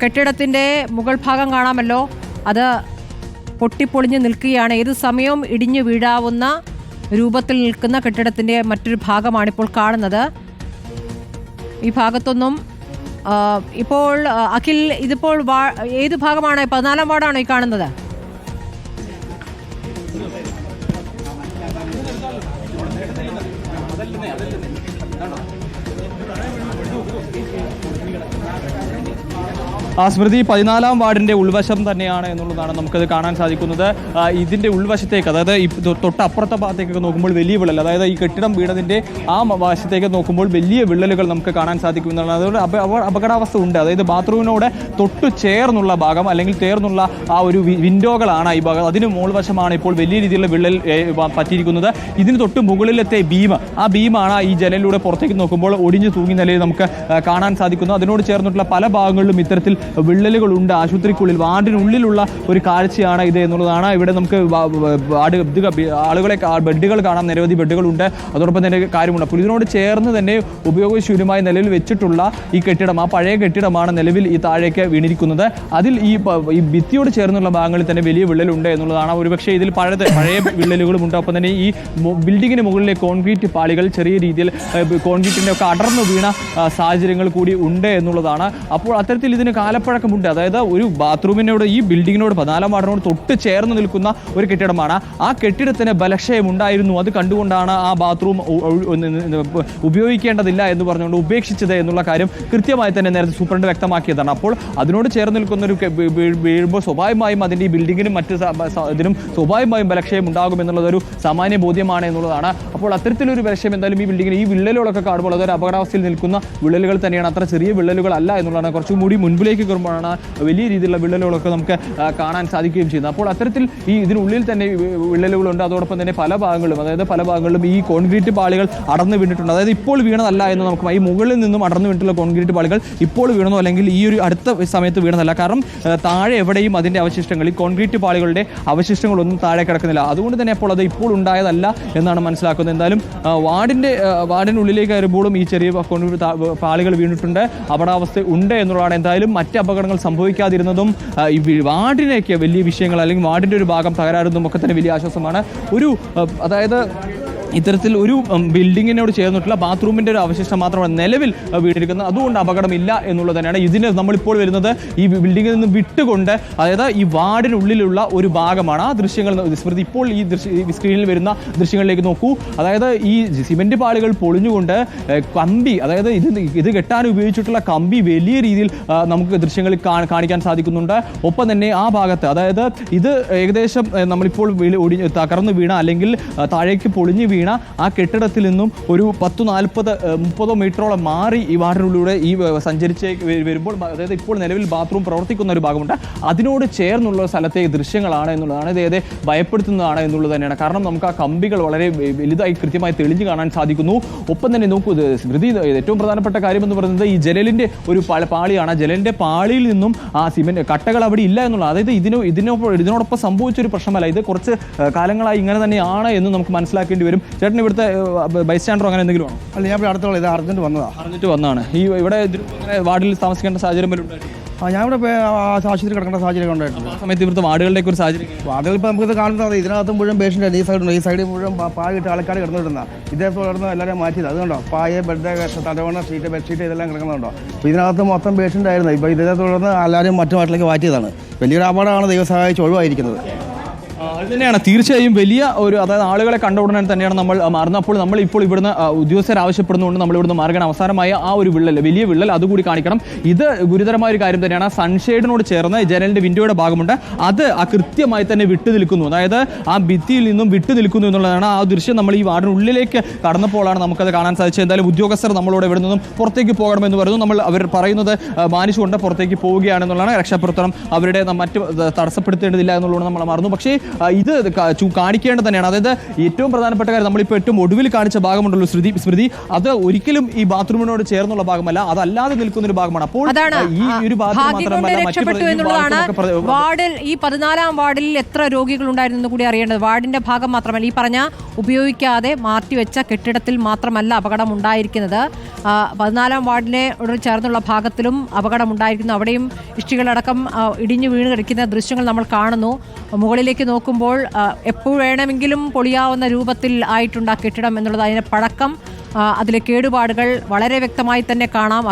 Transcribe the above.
കെട്ടിടത്തിന്റെ മുകൾ ഭാഗം കാണാമല്ലോ. അത് പൊട്ടിപ്പൊളിഞ്ഞ് നിൽക്കുകയാണ്. ഏത് സമയവും ഇടിഞ്ഞു വീഴാവുന്ന രൂപത്തിൽ നിൽക്കുന്ന കെട്ടിടത്തിന്റെ മറ്റൊരു ഭാഗമാണിപ്പോൾ കാണുന്നത്. ഈ ഭാഗത്തൊന്നും ഇപ്പോൾ അഖിൽ ഇതിപ്പോൾ ഏത് ഭാഗമാണ്? പതിനാലാം വാർഡാണോ ഈ കാണുന്നത്? ആ സ്മൃതി പതിനാലാം വാർഡിന്റെ ഉൾവശം തന്നെയാണ് എന്നുള്ളതാണ് നമുക്കത് കാണാൻ സാധിക്കുന്നത്. ഇതിന്റെ ഉൾവശത്തേക്ക് അതായത് തൊട്ടപ്പുറത്തെ ഭാഗത്തേക്കൊക്കെ നോക്കുമ്പോൾ വലിയ വിള്ളൽ അതായത് ഈ കെട്ടിടം വീണതിന്റെ ആ വശത്തേക്ക് നോക്കുമ്പോൾ വലിയ വിള്ളലുകൾ നമുക്ക് കാണാൻ സാധിക്കും എന്നുള്ളതാണ് അതുകൊണ്ട് അപ അപ- അപകടാവസ്ഥ ഉണ്ട്. അതായത് ബാത്റൂമിനോട് തൊട്ടു ചേർന്നുള്ള ഭാഗം അല്ലെങ്കിൽ ചേർന്നുള്ള ആ ഒരു വിൻഡോകളാണ് ഈ ഭാഗം. അതിന് മുകൾവശമാണ് ഇപ്പോൾ വലിയ രീതിയിലുള്ള വിള്ളൽ പറ്റിയിരിക്കുന്നത്. ഇതിന് തൊട്ട് മുകളിലത്തെ ബീം ആ ബീമാണ് ഈ ജനലിലൂടെ പുറത്തേക്ക് നോക്കുമ്പോൾ ഒടിഞ്ഞു തൂങ്ങി നിലയിൽ നമുക്ക് കാണാൻ സാധിക്കുന്നു. അതിനോട് ചേർന്നിട്ടുള്ള പല ഭാഗങ്ങളിലും ഇത്തരത്തിൽ വിള്ളലുകളുണ്ട്. ആശുപത്രിക്കുള്ളിൽ വാർഡിനുള്ളിലുള്ള ഒരു കാഴ്ചയാണ് ഇത് എന്നുള്ളതാണ്. ഇവിടെ നമുക്ക് ആളുകളെ ബെഡുകൾ കാണാം. നിരവധി ബെഡുകളുണ്ട്. അതോടൊപ്പം തന്നെ കാര്യമുണ്ട്. അപ്പോൾ ഇതിനോട് ചേർന്ന് തന്നെ ഉപയോഗശൂന്യമായി നിലവിൽ വെച്ചിട്ടുള്ള ഈ കെട്ടിടം ആ പഴയ കെട്ടിടമാണ് നിലവിൽ ഈ താഴേക്ക് വീണിരിക്കുന്നത്. അതിൽ ഈ ഈ ഭിത്തിയോട് ചേർന്നുള്ള ഭാഗങ്ങളിൽ തന്നെ വലിയ വിള്ളലുണ്ട് എന്നുള്ളതാണ്. ഒരുപക്ഷെ ഇതിൽ പഴയ പഴയ വിള്ളലുകളും ഉണ്ട്. ഒപ്പം തന്നെ ഈ ബിൽഡിങ്ങിന് മുകളിലെ കോൺക്രീറ്റ് പാളികൾ ചെറിയ രീതിയിൽ കോൺക്രീറ്റിന്റെ ഒക്കെ അടർന്നു വീണ സാഹചര്യങ്ങൾ കൂടി ഉണ്ട് എന്നുള്ളതാണ്. അപ്പോൾ അത്തരത്തിൽ ഇതിന് കാലപ്പഴക്കമുണ്ട് അതായത് ഒരു ബാത്റൂമിനോട് ഈ ബിൽഡിങ്ങിനോട് പതിനാലാം വാർഡിനോട് തൊട്ട് ചേർന്ന് നിൽക്കുന്ന ഒരു കെട്ടിടമാണ്. ആ കെട്ടിടത്തിന് ബലക്ഷയം ഉണ്ടായിരുന്നു. അത് കണ്ടുകൊണ്ടാണ് ആ ബാത്റൂം ഉപയോഗിക്കേണ്ടതില്ല എന്ന് പറഞ്ഞുകൊണ്ട് ഉപേക്ഷിച്ചത് എന്നുള്ള കാര്യം കൃത്യമായി തന്നെ നേരത്തെ സൂപ്രണ്ട് വ്യക്തമാക്കിയതാണ്. അപ്പോൾ അതിനോട് ചേർന്ന് നിൽക്കുന്ന ഒരു വീഴുമ്പോൾ സ്വാഭാവികമായും അതിന്റെ ഈ ബിൽഡിങ്ങിനും മറ്റ് ഇതിനും സ്വാഭാവികമായും ബലക്ഷയം ഉണ്ടാകും എന്നുള്ളതൊരു സാമാന്യ ബോധ്യമാണ് എന്നുള്ളതാണ്. അപ്പോൾ അത്തരത്തിലൊരു ബലക്ഷയം എന്തായാലും ഈ ബിൽഡിങ്ങിന് ഈ വിള്ളലുകളൊക്കെ കാണുമ്പോൾ അതൊരു അപകടാവസ്ഥയിൽ നിൽക്കുന്ന വിള്ളലുകൾ തന്നെയാണ്. അത്ര ചെറിയ വിള്ളലുകളല്ല എന്നുള്ളതാണ്. കുറച്ചും കൂടി മുൻപിലേക്ക് കയറുമ്പോഴാണ് വലിയ രീതിയിലുള്ള വിള്ളലുകളൊക്കെ നമുക്ക് കാണാൻ സാധിക്കുകയും ചെയ്യുന്നത് അപ്പോൾ അത്തരത്തിൽ ഈ ഇതിനുള്ളിൽ തന്നെ വിള്ളലുകളുണ്ട്. അതോടൊപ്പം തന്നെ പല ഭാഗങ്ങളിലും അതായത് പല ഭാഗങ്ങളിലും ഈ കോൺക്രീറ്റ് പാളികൾ അടർന്നു വീണിട്ടുണ്ട്. അതായത് ഇപ്പോൾ വീണതല്ല എന്ന് നമുക്ക് ഈ മുകളിൽ നിന്നും അടർന്നു വീണിട്ടുള്ള കോൺക്രീറ്റ് പാളികൾ ഇപ്പോൾ വീണതോ അല്ലെങ്കിൽ ഈ ഒരു അടുത്ത സമയത്ത് വീണതല്ല. കാരണം താഴെ എവിടെയും അതിന്റെ അവശിഷ്ടങ്ങൾ ഈ കോൺക്രീറ്റ് പാളികളുടെ അവശിഷ്ടങ്ങളൊന്നും താഴെ കിടക്കുന്നില്ല. അതുകൊണ്ട് തന്നെ അപ്പോൾ അത് ഇപ്പോൾ ഉണ്ടായതല്ല എന്നാണ് മനസ്സിലാക്കുന്നത്. എന്തായാലും വാർഡിന്റെ വാർഡിനുള്ളിലേക്ക് വരുമ്പോഴും ഈ ചെറിയ കോൺക്രീറ്റ് പാളികൾ വീണിട്ടുണ്ട്. അവസ്ഥ ഉണ്ട് എന്നുള്ളതാണ്. എന്തായാലും മറ്റ് അപകടങ്ങൾ സംഭവിക്കാതിരുന്നതും ഈ വാർഡിനെയൊക്കെ വലിയ വിഷയങ്ങൾ അല്ലെങ്കിൽ വാർഡിന്റെ ഒരു ഭാഗം തകരാറുന്നതും ഒക്കെ തന്നെ വലിയ ആശ്വാസമാണ്. ഒരു അതായത് ഇത്തരത്തിൽ ഒരു ബിൽഡിങ്ങിനോട് ചേർന്നിട്ടുള്ള ബാത്റൂമിന്റെ ഒരു അവശിഷ്ടം മാത്രമാണ് നിലവിൽ ആ, വീണിരിക്കുന്നത് അതുകൊണ്ട് അപകടമില്ല എന്നുള്ളത് തന്നെയാണ് ഇതിന് നമ്മളിപ്പോൾ വരുന്നത് ഈ ബിൽഡിങ്ങിൽ നിന്ന് വിട്ടുകൊണ്ട് അതായത് ഈ വാർഡിനുള്ളിലുള്ള ഒരു ഭാഗമാണ് ആ ദൃശ്യങ്ങൾ സ്മൃതി ഇപ്പോൾ ഈ ദൃശ്യ സ്ക്രീനിൽ വരുന്ന ദൃശ്യങ്ങളിലേക്ക് നോക്കൂ. അതായത് ഈ സിമെന്റ് പാളികൾ പൊളിഞ്ഞുകൊണ്ട് കമ്പി അതായത് ഇത് ഇത് കെട്ടാൻ ഉപയോഗിച്ചിട്ടുള്ള കമ്പി വലിയ രീതിയിൽ നമുക്ക് ദൃശ്യങ്ങളിൽ കാണിക്കാൻ സാധിക്കുന്നുണ്ട്. ഒപ്പം തന്നെ ആ ഭാഗത്ത് അതായത് ഇത് ഏകദേശം നമ്മളിപ്പോൾ ഒടി തകർന്നു വീണ അല്ലെങ്കിൽ താഴേക്ക് പൊളിഞ്ഞ് വീണ ആ കെട്ടിടത്തിൽ നിന്നും ഒരു പത്ത് നാൽപ്പത് മുപ്പതോ മീറ്ററോളം മാറി ഈ വാർഡിനുള്ളിലൂടെ ഈ സഞ്ചരിച്ച് വരുമ്പോൾ അതായത് ഇപ്പോൾ നിലവിൽ ബാത്റൂം പ്രവർത്തിക്കുന്ന ഒരു ഭാഗമുണ്ട്. അതിനോട് ചേർന്നുള്ള സ്ഥലത്തെ ദൃശ്യങ്ങളാണ് എന്നുള്ളതാണ്. ഇത് ഏതെ ഭയപ്പെടുത്തുന്നതാണ് എന്നുള്ളത് തന്നെയാണ്. കാരണം നമുക്ക് ആ കമ്പികൾ വളരെ വലുതായി കൃത്യമായി തെളിഞ്ഞു കാണാൻ സാധിക്കുന്നു. ഒപ്പം തന്നെ നോക്കൂ സ്മൃതി ഏറ്റവും പ്രധാനപ്പെട്ട കാര്യം എന്ന് പറയുന്നത് ഈ ജലലിന്റെ ഒരു പാളിയാണ്. ജലലിന്റെ പാളിയിൽ നിന്നും ആ സിമെന്റ് കട്ടകൾ അവിടെ ഇല്ല എന്നുള്ള അതായത് ഇതിനോ ഇതിനൊപ്പം ഇതിനോടൊപ്പം സംഭവിച്ചൊരു പ്രശ്നമല്ല. ഇത് കുറച്ച് കാലങ്ങളായി ഇങ്ങനെ തന്നെയാണ് എന്ന് നമുക്ക് മനസ്സിലാക്കേണ്ടി വരും. ചേട്ടൻ ഇവിടുത്തെ ബൈസ്റ്റാൻഡറോ അങ്ങനെ എന്തെങ്കിലും ആണോ? അല്ല ഞാൻ ഇവിടെ അടുത്തുള്ള ഇത് അർജന്റ് വന്നതാ. അർജന്റ് വന്നതാണ്. ഈ ഇവിടെ വാർഡിൽ താമസിക്കേണ്ട സാഹചര്യം പോലും? ആ ഞാൻ ഇവിടെ ആശുപത്രി കിടക്കേണ്ട സാഹചര്യം ഉണ്ടായിട്ടുണ്ട്. ആ സമയത്ത് ഇവിടുത്തെ വാർഡുകളുടെ ഒരു സാഹചര്യം വാർഡുകൾ ഇപ്പോൾ നമുക്കിത് കാണുന്നത് ഇതിനകത്ത് മുഴുവൻ പേഷ്യന്റ് ഈ സൈഡുണ്ട് ഈ സൈഡിൽ മുഴുവൻ പായിട്ട് ആൾക്കാർ കിടന്നിടുന്ന ഇതേ തുടർന്ന് എല്ലാവരും മാറ്റിയത്. അതുകൊണ്ടോ പായ ബെഡ് തലവണ ഷീറ്റ് ബെഡ്ഷീറ്റ് ഇതെല്ലാം കിടക്കുന്നുണ്ടോ അപ്പോൾ ഇതിനകത്ത് മൊത്തം പേഷ്യന്റ് ആയിരുന്നു. ഇപ്പോൾ ഇതേ തുടർന്ന് എല്ലാവരും മറ്റു നാട്ടിലേക്ക് മാറ്റിയതാണ്. വലിയൊരു അപകടമാണ് ദൈവം സഹായിച്ച് ഒഴിവായിരിക്കുന്നത്. തന്നെയാണ്. തീർച്ചയായും വലിയ ഒരു അതായത് ആളുകളെ കണ്ട ഉടനെ തന്നെയാണ് നമ്മൾ മാറുന്നത്. അപ്പോൾ നമ്മൾ ഇപ്പോൾ ഇവിടുന്ന് ഉദ്യോഗസ്ഥർ ആവശ്യപ്പെടുന്നുണ്ട് നമ്മൾ ഇവിടുന്ന് മാർഗം അവസാനമായ ആ ഒരു വിള്ളൽ വലിയ വിള്ളൽ അതുകൂടി കാണിക്കണം. ഇത് ഗുരുതരമായ ഒരു കാര്യം തന്നെയാണ്. സൺഷെയ്ഡിനോട് ചേർന്ന് ജനലിന്റെ വിൻഡോയുടെ ഭാഗമുണ്ട്. അത് ആ കൃത്യമായി തന്നെ വിട്ടു നിൽക്കുന്നു. അതായത് ആ ഭിത്തിയിൽ നിന്നും വിട്ടു നിൽക്കുന്നു എന്നുള്ളതാണ് ആ ദൃശ്യം. നമ്മൾ ഈ വാർഡിനുള്ളിലേക്ക് കടന്നപ്പോഴാണ് നമുക്കത് കാണാൻ സാധിച്ചത്. എന്തായാലും ഉദ്യോഗസ്ഥർ നമ്മളോട് ഇവിടെ നിന്നും പുറത്തേക്ക് പോകണമെന്ന് പറഞ്ഞു നമ്മൾ അവർ പറയുന്നത് മാനിച്ചുകൊണ്ട് പുറത്തേക്ക് പോവുകയാണെന്നുള്ളതാണ് രക്ഷാപ്രവർത്തനം. അവരുടെ മറ്റ് തടസ്സപ്പെടുത്തേണ്ടതില്ല എന്നുള്ളത് നമ്മൾ മറന്നു. പക്ഷേ ഇത് കാണിക്കേണ്ടത് തന്നെയാണ്. അതായത് ഏറ്റവും പ്രധാനപ്പെട്ട കാര്യം നമ്മളിപ്പോൾ ഏറ്റവും ഒടുവിൽ കാണിച്ച ഭാഗമുണ്ടല്ലോ സ്മൃതി സ്മൃതി. അത് ഒരിക്കലും ഈ ബാത്റൂമിനോട് ചേർന്നുള്ള ഭാഗമല്ല. അതല്ലാതെ നിൽക്കുന്ന ഒരു ഭാഗമാണ്. അപ്പോൾ ഈ ഒരു വാർഡിൽ ഈ പതിനാലാം വാർഡിൽ എത്ര രോഗികൾ ഉണ്ടായിരുന്നു കൂടി അറിയേണ്ടത്. വാർഡിന്റെ ഭാഗം മാത്രമല്ല ഈ പറഞ്ഞ ഉപയോഗിക്കാതെ മാറ്റിവെച്ച കെട്ടിടത്തിൽ മാത്രമല്ല അപകടം ഉണ്ടായിരിക്കുന്നത്. പതിനാലാം വാർഡിനോട് ചേർന്നുള്ള ഭാഗത്തിലും അപകടം ഉണ്ടായിരിക്കുന്നു. അവിടെയും ഇഷ്ടികളടക്കം ഇടിഞ്ഞു വീണ് കിടക്കുന്ന ദൃശ്യങ്ങൾ നമ്മൾ കാണുന്നു. മുകളിലേക്ക് നോക്കുമ്പോൾ എപ്പോൾ വേണമെങ്കിലും പൊളിയാവുന്ന രൂപത്തിൽ ആയിട്ടുണ്ട് ആ കെട്ടിടം എന്നുള്ളത് അതിന്റെ പഴക്കം അതിലെ കേടുപാടുകൾ വളരെ വ്യക്തമായി തന്നെ കാണാം.